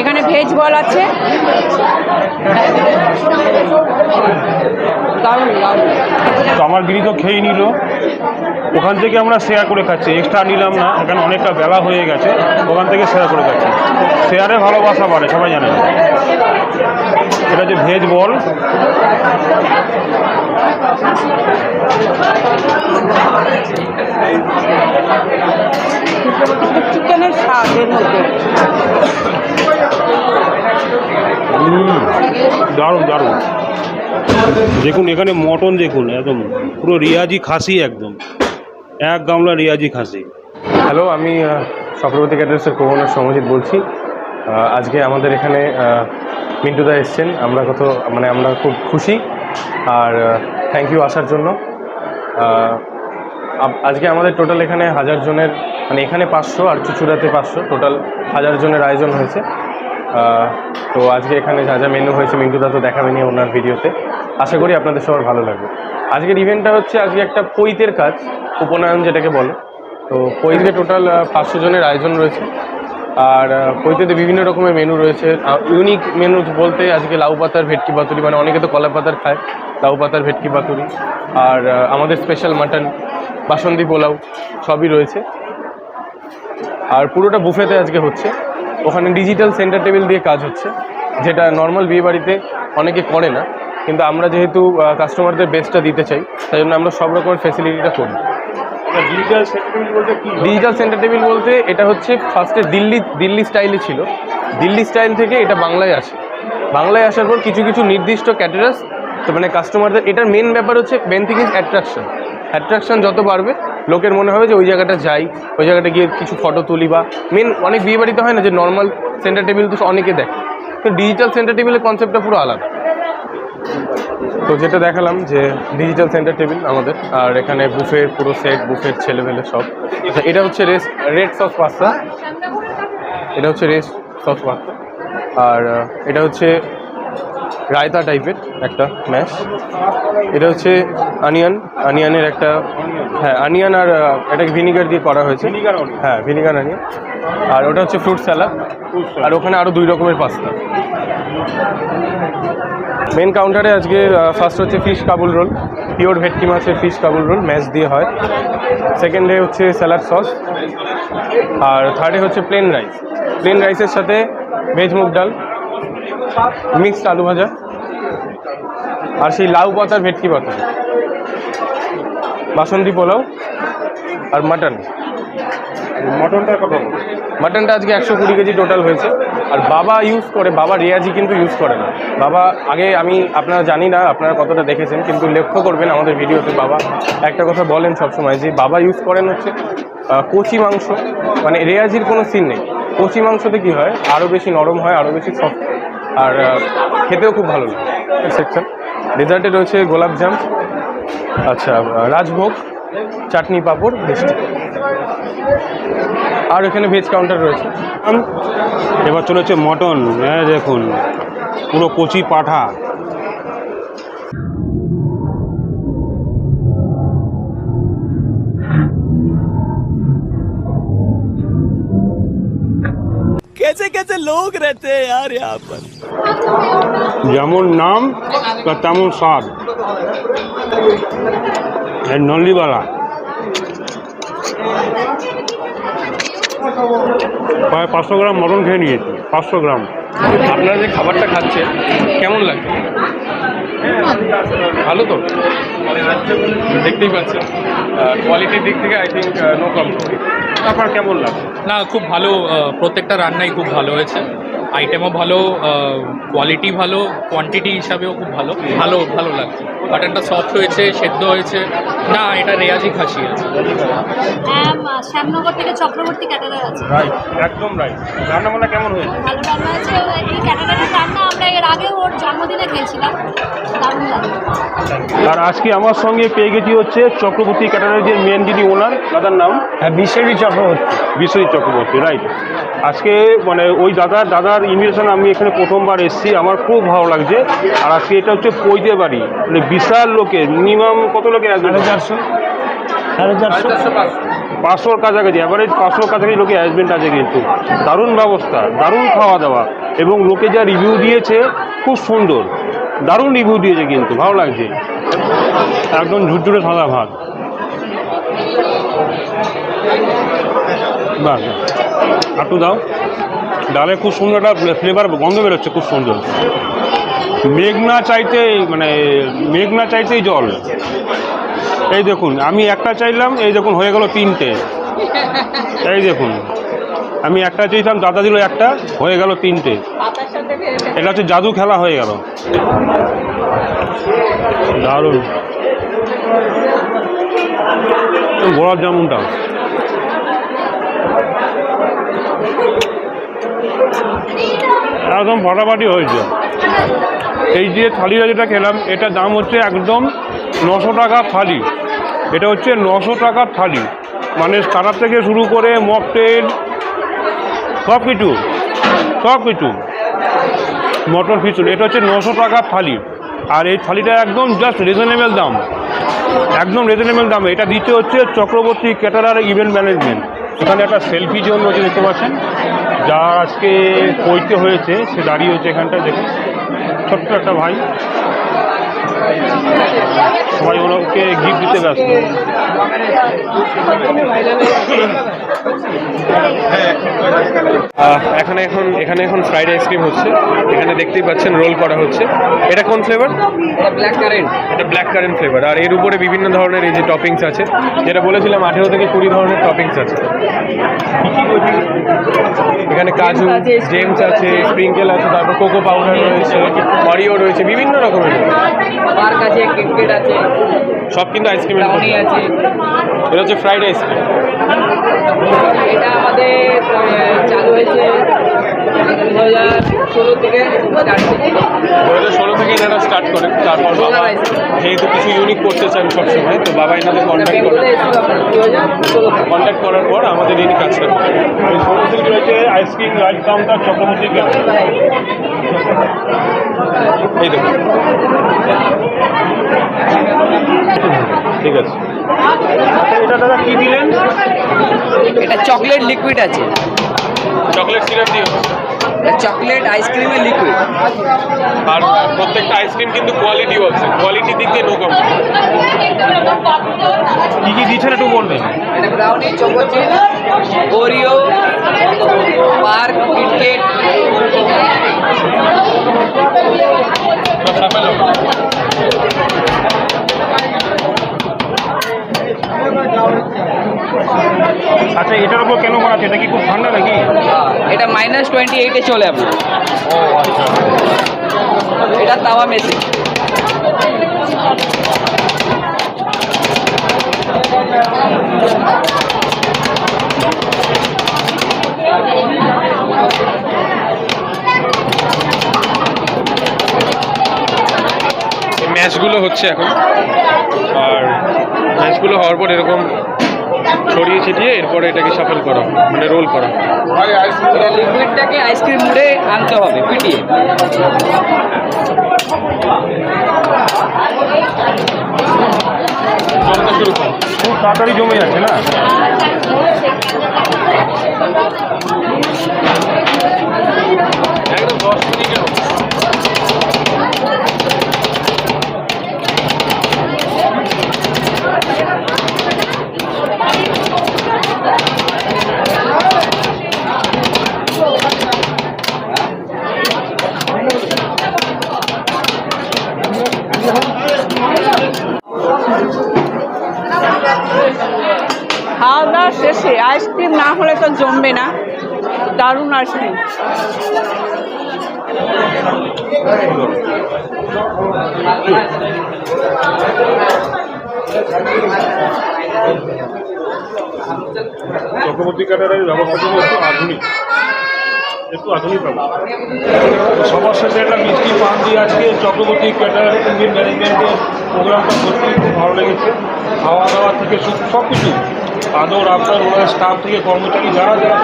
এখানে ভেজ বল আছে। আমার গিরি তো খেয়ে নিল। ওখান থেকে আমরা শেয়ার করে খাচ্ছি। এক্সট্রা নিলাম না, এখানে অনেকটা বেলা হয়ে গেছে। ওখান থেকে শেয়ার করে খাচ্ছি। শেয়ারে ভালোবাসা বাড়ে, সবাই জানে। এটা হচ্ছে ভেজ বল। চিকেনের স্বাদ এর মধ্যে দারুণ দারুণ। দেখুন এখানে মটন দেখুন একদম পুরো রিয়াজি খাসি একদম। এক গামলা রিয়াজি খাসি। হ্যালো আমি চক্রবর্তী ক্যাটার্সের কোহনের সমজিৎ বলছি। আজকে আমাদের এখানে মিন্টুদা এসছেন। আমরা কত মানে আমরা খুব খুশি। আর থ্যাংক ইউ আসার জন্য। আজকে আমাদের টোটাল এখানে হাজার জনের মানে এখানে পাঁচশো আর চুচুড়াতে পাঁচশো। টোটাল হাজার জনের আয়োজন হয়েছে। তো আজকে এখানে যা যা মেনু হয়েছে, মিন্টুদা তো দেখাবেনি ওনার ভিডিওতে। আশা করি আপনাদের সবার ভালো লাগবে। আজকের ইভেন্টটা হচ্ছে আজকে একটা পৈতের কাজ, উপনয়ন যেটাকে বলে। তো পৈতে টোটাল পাঁচশো জনের আয়োজন রয়েছে। আর পৈতেতে বিভিন্ন রকমের মেনু রয়েছে। ইউনিক মেনু বলতে আজকে লাউ পাতার ভেটকি পাতুরি মানে অনেকে তো কলা পাতার খায়, লাউ পাতার ভেটকি পাতুরি। আর আমাদের স্পেশাল মাটন বাসন্তী পোলাও সবই রয়েছে। আর পুরোটা বুফেতে আজকে হচ্ছে। ওখানে ডিজিটাল সেন্টার টেবিল দিয়ে কাজ হচ্ছে, যেটা নর্মাল বিয়ে বাড়িতে অনেকে করে না। কিন্তু আমরা যেহেতু কাস্টমারদের বেস্টটা দিতে চাই, তাই জন্য আমরা সব রকমের ফেসিলিটিটা করি ডিজিটাল সেন্টার টেবিল বলতে এটা হচ্ছে ফার্স্টে দিল্লি দিল্লি স্টাইলে ছিল। দিল্লি স্টাইল থেকে এটা বাংলায় আসে। বাংলায় আসার পর কিছু কিছু নির্দিষ্ট ক্যাটারাস তো মানে কাস্টমারদের এটার মেন ব্যাপার হচ্ছে main thing is attraction attraction যত বাড়বে, লোকের মনে হবে যে ওই জায়গাটা যাই, ওই জায়গাটা গিয়ে কিছু ফটো তুলি বা মেন অনেক বিয়েবাড়িতে হয় না যে নর্মাল সেন্টার টেবিল তো অনেকে দেখে। তো ডিজিটাল সেন্টার টেবিলের কনসেপ্টটা পুরো আলাদা। তো যেটা দেখালাম যে ডিজিটাল সেন্টার টেবিল আমাদের আর এখানে বুফের পুরো সেট বুফের ছেলেমেলে সব। আচ্ছা, এটা হচ্ছে রেস রেড সস পাস্তা এটা হচ্ছে রেস সস পাস্তা আর এটা হচ্ছে রায়তা টাইপের একটা ম্যাশ এটা হচ্ছে আনিয়ন আনিয়নের একটা হ্যাঁ আনিয়ন আর এটাকে ভিনিগার দিয়ে করা হয়েছে। হ্যাঁ ভিনিগার আনিয়ন আর ওটা হচ্ছে ফ্রুট স্যালাড আর ওখানে আরও দুই রকমের পাস্তা মেন কাউন্টারে আজকে ফার্স্ট হচ্ছে ফিশ কাবুল রোল পিওর ভেটকি মাছের ফিশ কাবুল রোল ম্যাচ দিয়ে হয়। সেকেন্ডে হচ্ছে স্যালাড সস আর থার্ডে হচ্ছে প্লেন রাইস প্লেন রাইসের সাথে ভেজ মুগ ডাল মিক্সড আলু ভাজা, আর সেই লাউ পাতার ভেটকি পাতা। বাসন্তী পোলাও আর মাটন মটনটা কত? মাটনটা আজকে একশো কুড়ি কেজি টোটাল হয়েছে। আর বাবা ইউজ করে বাবা রেয়াজি কিন্তু ইউজ করে না। বাবা আগে আমি আপনারা জানি না আপনারা কতটা দেখেছেন কিন্তু লক্ষ্য করবেন আমাদের ভিডিওতে বাবা একটা কথা বলেন সবসময় যে বাবা ইউজ করেন হচ্ছে কচি মাংস। মানে রেয়াজির কোনো সিন নেই। কচি মাংসতে কি হয় আরও বেশি নরম হয় আরও বেশি সফট আর খেতেও খুব ভালো লাগে। সেকশন ডেজার্টে রয়েছে গোলাপজাম আচ্ছা রাজভোগ। চাটনি পাঁপড় মিষ্টি আর এখানে ভেজ কাউন্টার রয়েছে এবার চলেছে মটন হ্যাঁ দেখুন পুরো কচি পাঠা कैसे कैसे लोग रहते हैं यार यहाँ पर যেমন নাম তা তেমন স্বাদ এই নল্লিবালা। প্রায় পাঁচশো গ্রাম মটন খেয়ে নিয়েছি পাঁচশো গ্রাম। আপনারা যে খাবারটা খাচ্ছেন কেমন লাগছে? ভালো তো? দেখতেই পাচ্ছেন। কোয়ালিটির দিক থেকে আই থিঙ্ক নো কম্প্রোমাইজ তারপর কেমন লাগে না খুব ভালো প্রত্যেকটা রান্নাই খুব ভালো হয়েছে। আইটেমও ভালো কোয়ালিটি ভালো কোয়ান্টিটি হিসাবেও খুব ভালো। ভালো ভালো লাগছে। মাটনটা সফট হয়েছে সেদ্ধ হয়েছে। না এটা রেয়াজি খাসি আছে। শ্যামনগর থেকে চক্রবর্তী ক্যাটারার আছে। রাইট একদম রাইট রান্নাবান্না কেমন হয়েছে? ভালো রান্না আছে এই ক্যাটারারের রান্না আমরা এর আগে ওর জন্মদিনে খেয়েছিলাম। দারুণ লাগে আর আজকে আমার সঙ্গে পেয়ে গেছি হচ্ছে চক্রবর্তী ক্যাটারের যে মেন যিনি ওনার দাদার নাম? হ্যাঁ বিশ্বজিৎ চক্রবর্তী। বিশ্বজিৎ চক্রবর্তী রাইট আজকে মানে ওই দাদার দাদার ইনভিটেশন আমি এখানে প্রথমবার এসেছি আমার খুব ভালো লাগছে। আর আজকে এটা হচ্ছে পৈতে বাড়ি মানে বিশাল লোকের মিনিমাম কত লোকের আসবে? চারশো। সাড়ে চারশো? পাঁচশোর কাছাকাছি অ্যাভারেজ পাঁচশোর কাছাকাছি লোকের অ্যারেঞ্জমেন্ট আছে কিন্তু। দারুণ ব্যবস্থা দারুণ খাওয়া দাওয়া এবং লোকে যা রিভিউ দিয়েছে খুব সুন্দর। দারুণ রিভিউ দিয়েছে কিন্তু ভালো লাগছে। একদম ঝুরঝুরে সাদা ভাত। বাহ একটু দাও। ডালে খুব সুন্দর একটা ফ্লেভার গন্ধ বেরোচ্ছে, খুব সুন্দর। মেঘ না চাইতে মানে মেঘ না চাইতেই জল। এই দেখুন, আমি একটা চাইলাম, এই দেখুন, হয়ে গেল তিনটে। এই দেখুন, আমি একটা চাইছিলাম দাদা দিল একটা, হয়ে গেল তিনটে। এটা হচ্ছে জাদু খেলা হয়ে গেল। দারুণ। গোলাপ জামুনটা। একদম ফাটাফাটি হয়েছে। এই যে থালিটা যেটা খেলাম এটা দাম হচ্ছে একদম নশো টাকা থালি। এটা হচ্ছে নশো টাকার থালি। মানে স্টার্টার থেকে শুরু করে মকটেল, সব কিছু সব কিছু। মটর খিচুড়ি এটা হচ্ছে নশো টাকার থালি। আর এই থালিটা একদম জাস্ট রিজনেবল দাম। একদম রিজনেবল দামে। এটা দিতে হচ্ছে চক্রবর্তী ক্যাটারার ইভেন্ট ম্যানেজমেন্ট এখানে একটা সেলফি জোন রয়েছে, দেখতে পাচ্ছেন। যা আজকে পৈতে হয়েছে, সে দাঁড়িয়ে হচ্ছে এখানটা দেখুন। ছোট্ট একটা ভাই। সবাই ওনাকে গিফট দিতে ব্যস্ত। এখানে এখন এখানে এখন ফ্রাইড আইসক্রিম হচ্ছে। এখানে দেখতেই পাচ্ছেন রোল করা হচ্ছে। এটা কোন ফ্লেভার ব্ল্যাক কারেন্ট এটা ব্ল্যাক কারেন্ট ফ্লেভার আর এর উপরে বিভিন্ন ধরনের এই যে টপিংস আছে যেটা বলেছিলাম আঠেরো থেকে কুড়ি ধরনের টপিংস আছে। এখানে কাজু জেমস আছে স্প্রিঙ্কেল আছে তারপর কোকো পাউডার রয়েছে মারিও রয়েছে বিভিন্ন রকমের। পার্ক আছে ক্রিকেট আছে। সব কিন্তু আইসক্রিমের আছে। এটা হচ্ছে ফ্রাইড রাইস এটা আমাদের চালু হয়েছে দু হাজার ষোলো থেকে দু হাজার ষোলো থেকে এনারা স্টার্ট করেন তারপর বাবা যেহেতু কিছু ইউনিক করতে চান সবসময় তো বাবা এনাদের কন্ট্যাক্ট করেন কন্ট্যাক্ট করার পর আমাদের এই কাজটা করেন রয়েছে আইসক্রিম রাইট কাউন্টার চক্রবর্তী এই দেখুন। ঠিক আছে। এটা দাদা কী দিলেন? এটা চকলেট লিকুইড আছে। চকলেট সিরাপ দিয়ে চকলেট আইসক্রিমের লিকুইড আর প্রত্যেকটা আইসক্রিম কিন্তু কোয়ালিটিও আছে কোয়ালিটি দিক দিয়ে নো কম্প্রোমাইজ কী কী দিচ্ছেন একটু বলবেন? এটা brownie choco chip Oreo park KitKat আচ্ছা এটার উপর কেন করা আছে এটা কি খুব ঠান্ডা নাকি? এটা মাইনাস টোয়েন্টি এইটে চলে আপনার। এটা তাওয়া মেশিন ম্যাচগুলো হচ্ছে এখন। আর ম্যাচগুলো হওয়ার পর এরকম ছড়িয়ে ছিটিয়ে এরপরে এটাকে সাফেল করা মানে রোল করা। এটা লিকুইডটাকে আইসক্রিম মুড়ে আনতে হবে পিটিয়ে। খুব তাড়াতাড়ি জমে যাচ্ছে না? খাওয়া দাওয়া শেষে আইসক্রিম না হলে তো জমবে না। দারুণ আইসক্রিম। চক্রবর্তী ক্যাটারের কিন্তু একটু আধুনিক। একটু আধুনিক ব্যবস্থা। সবার শেষে একটা মিষ্টি পান দিয়ে আজকে চক্রবর্তী ক্যাটার ইন্ডিয়ান ম্যানেজমেন্টের প্রোগ্রামটা সত্যি খুব ভালো লেগেছে। খাওয়া দাওয়া থেকে সব কিছু আদর আপনার ওনার স্টাফ থেকে কর্মচারী যারা যারা